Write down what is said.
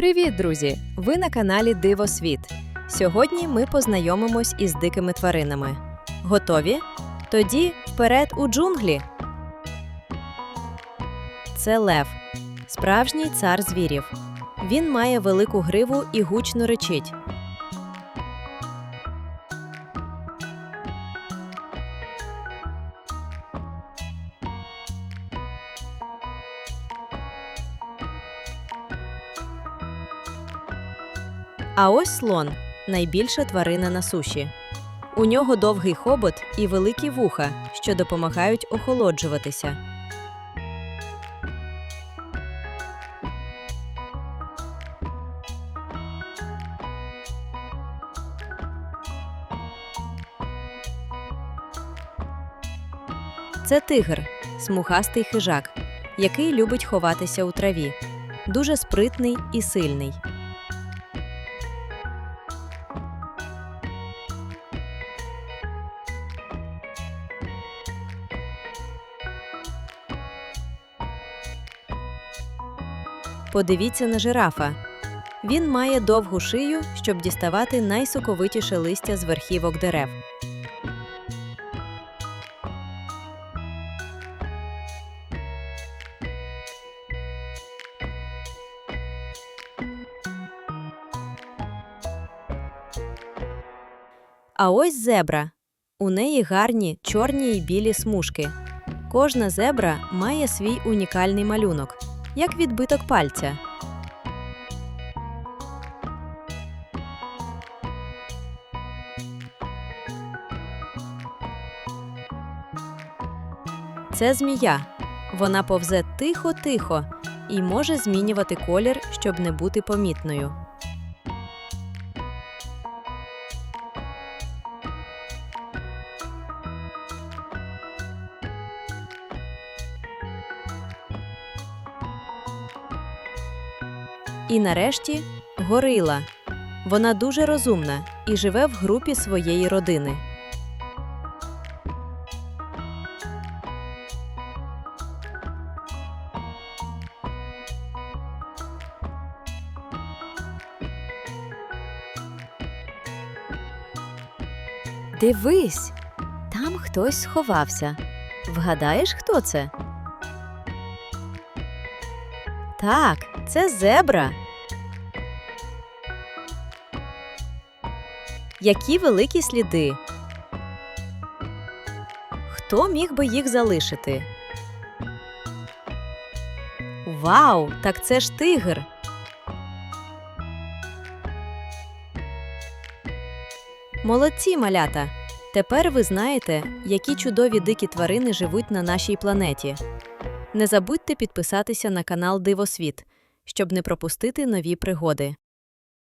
Привіт, друзі! Ви на каналі Диво Світ. Сьогодні ми познайомимось із дикими тваринами. Готові? Тоді вперед у джунглі. Це лев, справжній цар звірів. Він має велику гриву і гучно речить. А ось слон найбільша тварина на суші. У нього довгий хобот і великі вуха, що допомагають охолоджуватися. Це тигр, смугастий хижак, який любить ховатися у траві. Дуже спритний і сильний. Подивіться на жирафа. Він має довгу шию, щоб діставати найсоковитіше листя з верхівок дерев. А ось зебра. У неї гарні чорні й білі смужки. Кожна зебра має свій унікальний малюнок, як відбиток пальця. Це змія. Вона повзе тихо-тихо і може змінювати колір, щоб не бути помітною. І нарешті горила. Вона дуже розумна і живе в групі своєї родини. Дивись, там хтось сховався. Вгадаєш, хто це? Так, це зебра. Які великі сліди. Хто міг би їх залишити? Вау, так це ж тигр. Молодці, малята! Тепер ви знаєте, які чудові дикі тварини живуть на нашій планеті. Не забудьте підписатися на канал Дивосвіт, щоб не пропустити нові пригоди.